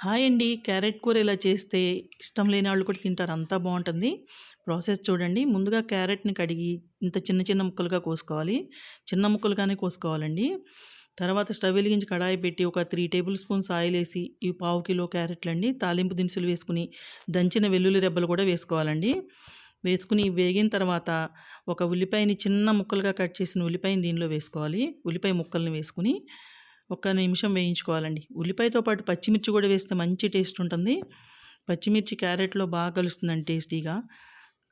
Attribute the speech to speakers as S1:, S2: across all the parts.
S1: Hi అండి. Carrot కూర ఇలా చేస్తే ఇష్టం లేని వాళ్ళు కూడా తింటారు. అంతా బాగుంటుంది. ప్రాసెస్ చూడండి. ముందుగా క్యారెట్ని కడిగి ఇంత చిన్న చిన్న ముక్కలుగా కోసుకోవాలి. చిన్న ముక్కలుగానే కోసుకోవాలండి. తర్వాత స్టవ్ వెలిగించి కడాయి పెట్టి ఒక త్రీ టేబుల్ స్పూన్స్ ఆయిల్ వేసి ఈ పావు కిలో క్యారెట్లు అండి తాలింపు దినుసులు వేసుకుని దంచిన వెల్లుల్లి రెబ్బలు కూడా వేసుకోవాలండి. వేసుకుని వేగిన తర్వాత ఒక ఉల్లిపాయని చిన్న ముక్కలుగా కట్ చేసిన ఉల్లిపాయని దీనిలో వేసుకోవాలి. ఉల్లిపాయ ముక్కల్ని వేసుకుని ఒక్క నిమిషం వేయించుకోవాలండి. ఉల్లిపాయతో పాటు పచ్చిమిర్చి కూడా వేస్తే మంచి టేస్ట్ ఉంటుంది. పచ్చిమిర్చి క్యారెట్లో బాగా కలుస్తుందండి టేస్టీగా.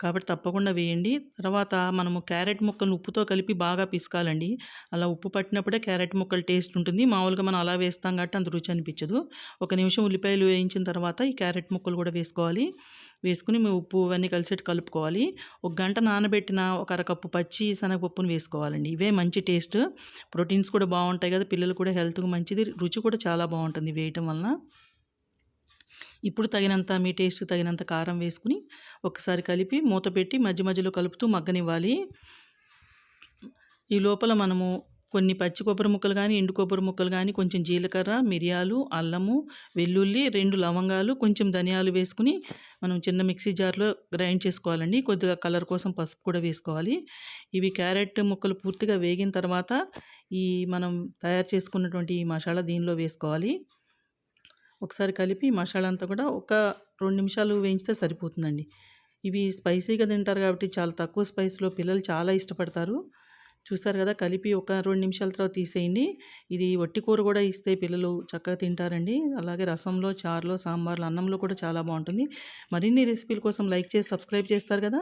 S1: కాబట్టి తప్పకుండా వేయండి. తర్వాత మనము క్యారెట్ ముక్కలను ఉప్పుతో కలిపి బాగా పిసకాలండి. అలా ఉప్పు పట్టినప్పుడే క్యారెట్ ముక్కలు టేస్ట్ ఉంటుంది. మామూలుగా మనం అలా వేస్తాం కాబట్టి అంత రుచి అనిపించదు. ఒక నిమిషం ఉల్లిపాయలు వేయించిన తర్వాత ఈ క్యారెట్ ముక్కలు కూడా వేసుకోవాలి. వేసుకుని మేము ఉప్పు ఇవన్నీ కలిసేట్టు కలుపుకోవాలి. ఒక గంట నానబెట్టిన ఒక అరకప్పు పచ్చి శనగపప్పును వేసుకోవాలండి. ఇవే మంచి టేస్ట్. ప్రోటీన్స్ కూడా బాగుంటాయి కదా పిల్లలు కూడా హెల్త్కి మంచిది రుచి కూడా చాలా బాగుంటుంది వేయటం వలన. ఇప్పుడు తగినంత మీ టేస్ట్ తగినంత కారం వేసుకుని ఒకసారి కలిపి మూత పెట్టి మధ్య మధ్యలో కలుపుతూ మగ్గనివ్వాలి. ఈ లోపల మనము కొన్ని పచ్చి కొబ్బరి ముక్కలు కానీ ఎండు కొబ్బరి ముక్కలు కానీ కొంచెం జీలకర్ర మిరియాలు అల్లము వెల్లుల్లి రెండు లవంగాలు కొంచెం ధనియాలు వేసుకుని మనం చిన్న మిక్సీ జార్లో గ్రైండ్ చేసుకోవాలండి. కొద్దిగా కలర్ కోసం పసుపు కూడా వేసుకోవాలి. ఇవి క్యారెట్ ముక్కలు పూర్తిగా వేగిన తర్వాత ఈ మనం తయారు చేసుకున్నటువంటి ఈ మసాలా దీనిలో వేసుకోవాలి. ఒకసారి కలిపి మసాలా అంతా కూడా ఒక రెండు నిమిషాలు వేయించితే సరిపోతుందండి. ఇవి స్పైసీగా తింటారు కాబట్టి చాలా తక్కువ స్పైస్లో పిల్లలు చాలా ఇష్టపడతారు. చూస్తారు కదా కలిపి ఒక రెండు నిమిషాల తర్వాత తీసేయండి. ఇది వట్టి కూర కూడా ఇస్తే పిల్లలు చక్కగా తింటారండి. అలాగే రసంలో చారులో సాంబార్లో అన్నంలో కూడా చాలా బాగుంటుంది. మరిన్ని రెసిపీల కోసం లైక్ చేసి సబ్స్క్రైబ్ చేస్తారు కదా.